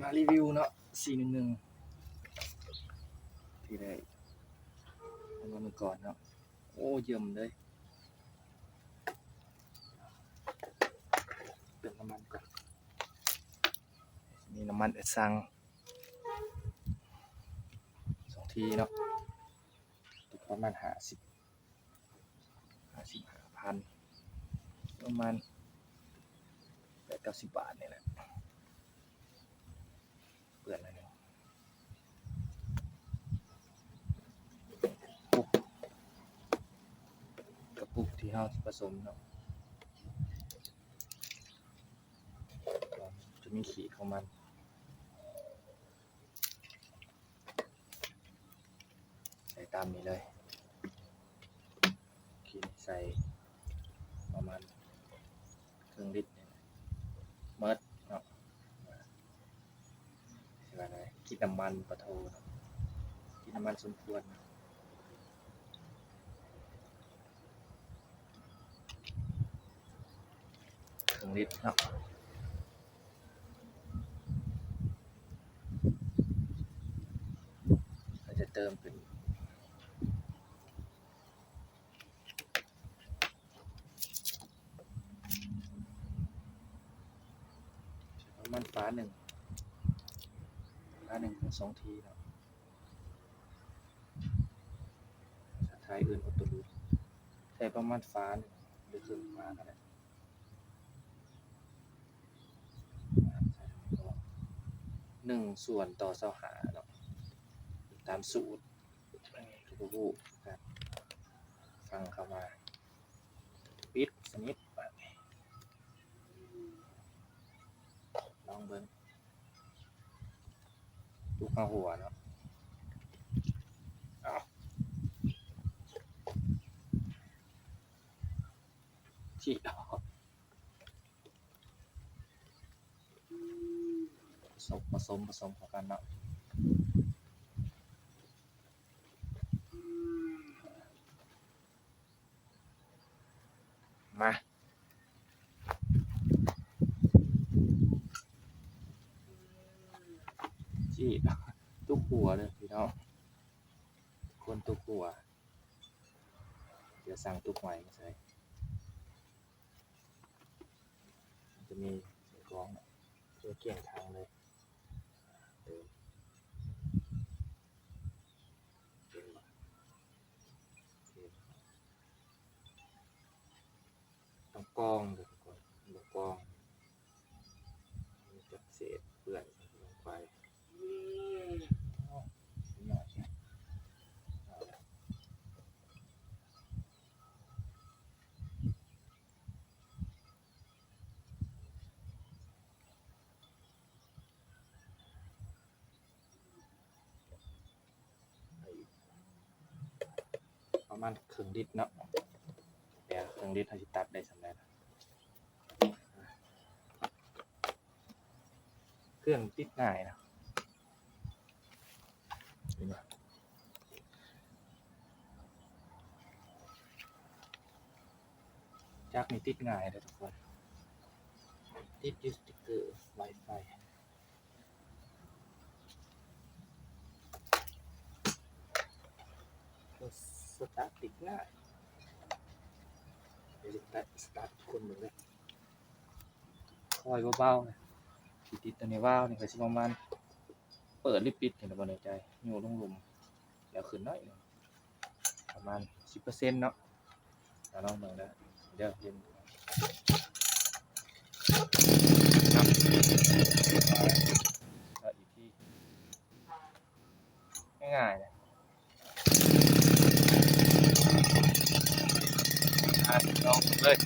มารีวิวเนาะสี่หนึ่งหนึ่งที่ได้เอามาเมื่อก่อนเนาะโอ้เยี่ยมเลยเติมน้ำมันก่อนมีน้ำมันเอดซังสองทีเนาะตกประมาณห้าสิบห้าสิบห้าพันประมาณแปดเก้าสิบบาทนี่แหละ เปื่อนอะไรเนี่ยปุกกระปุก ที่เฮาผสมเนาะจะมีขีดของมันใส่ตามนี้เลย ขีดใส่ประมาณครึ่งลิตรเนี่ยเมิดเนาะใช่ไหมนะกินน้ำมันปลาทูเนาะกินน้ำมันสมควรครึ่งลิ ตรเนาะเราจะเติมเป็นประมาณฟ้าหนึ่งฟ้าหนึ่งถึงสองทีเนาะภาษายอื่นอุตรุใช้ประมาณฟ้าหนึ่งหรือครึ่งฟ้าก็ได้ หนึ่งส่วนต่อเสาหาเนาะตามสูตรทุกผู้ครับฟังเข้ามาปิดสนิทแบบนี้ลองเบิ้งลูกข้าหัวเนาะเอาฉีดออก สมผสมผสมเข้ากันเนาะมาฉีดตุกหัวเลยพี่น้องคนตุกหัว เดี๋ยวสั่งตุกใหม่มาใส่จะมีใส่กรองเนี่ยเพื่อเกี่ยงทางเลยเติมเติมมาเติมต้อง กองเกอนต้องกองจับเศษเปื่อนลงไปประมาณครึ่งลิตรเนาะเดี๋ยวครึ่งลิตรเราจะตัดได้สำเร็จเค รื่องติดง่ายนะจักนี่ติดง่ายเลยทุกคน ติดยูสติกเกอร์ Wi-Fi ก็สตาร์ทติดง่ายเดี๋ยวจะตัดสตาร์ทคนหนึ่งเลยคอยเบาๆเลย ที่ติดตัวในว่าวนี่ก็สิประมาณเปิดลิปปิดเห็นบ่ในใจอยู่ลงลุมเดี๋ยวขึ้นน่อยประมาณสิบเปอร์เซ็นต์เนาะเราลองเบิ่งนะเดี๋ยวเย็นครับแล้วอีกที่ง่ายๆนะอะลองเลย